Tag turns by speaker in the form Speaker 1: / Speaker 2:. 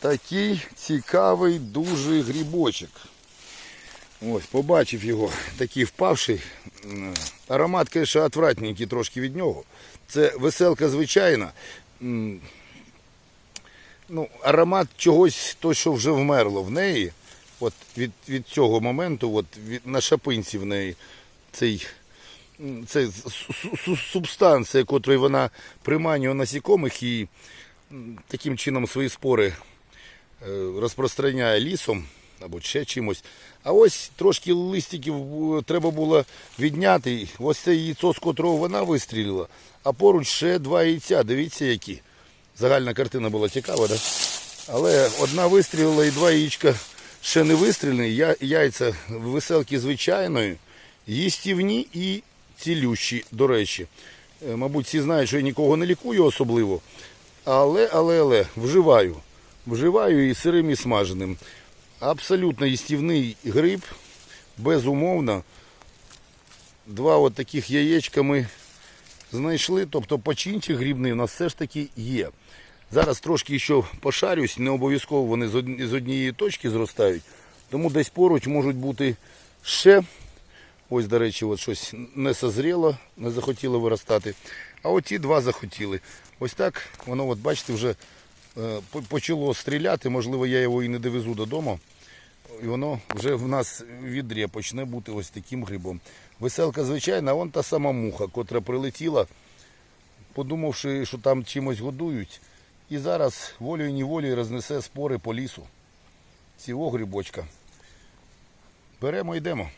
Speaker 1: такий цікавий дуже грибочок. Ось, побачив його, такий впавший. Аромат, звісно, отвратненький трошки від нього. Це веселка звичайна. Ну, аромат чогось, то, що вже вмерло в неї. От від, від цього моменту, от від, на шапинці в неї цей, м, це су- су- субстанція, котрою вона приманює насікомих і таким чином свої спори розпространяє лісом або ще чимось. А ось трошки листиків е, треба було відняти. Ось це яйцо, з котрого вона вистрілила, а поруч ще два яйця. Дивіться, які. Загальна картина була цікава, да? але одна вистрілила і два яєчка ще не вистрілені. Яйця веселки звичайної, їстівні і цілющі, до речі. Е, Мабуть, всі знають, що я нікого не лікую особливо. Але, але, але, вживаю. Вживаю і сирим, і смаженим. Абсолютно їстівний гриб, безумовно. Два от таких яєчка ми знайшли. Тобто починчик грибний у нас все ж таки є. Зараз трошки ще пошарюсь, не обов'язково вони з однієї точки зростають. Тому десь поруч можуть бути ще. Ось, до речі, от щось не созріло, не захотіло виростати. А оті два захотіли. Ось так воно, от бачите, вже почало стріляти. Можливо, я його і не довезу додому. І воно вже в нас в відрі почне бути ось таким грибом. Веселка, звичайна, вон та сама муха, котра прилетіла, подумавши, що там чимось годують. І зараз волею неволею рознесе спори по лісу. Цього грибочка. Беремо йдемо.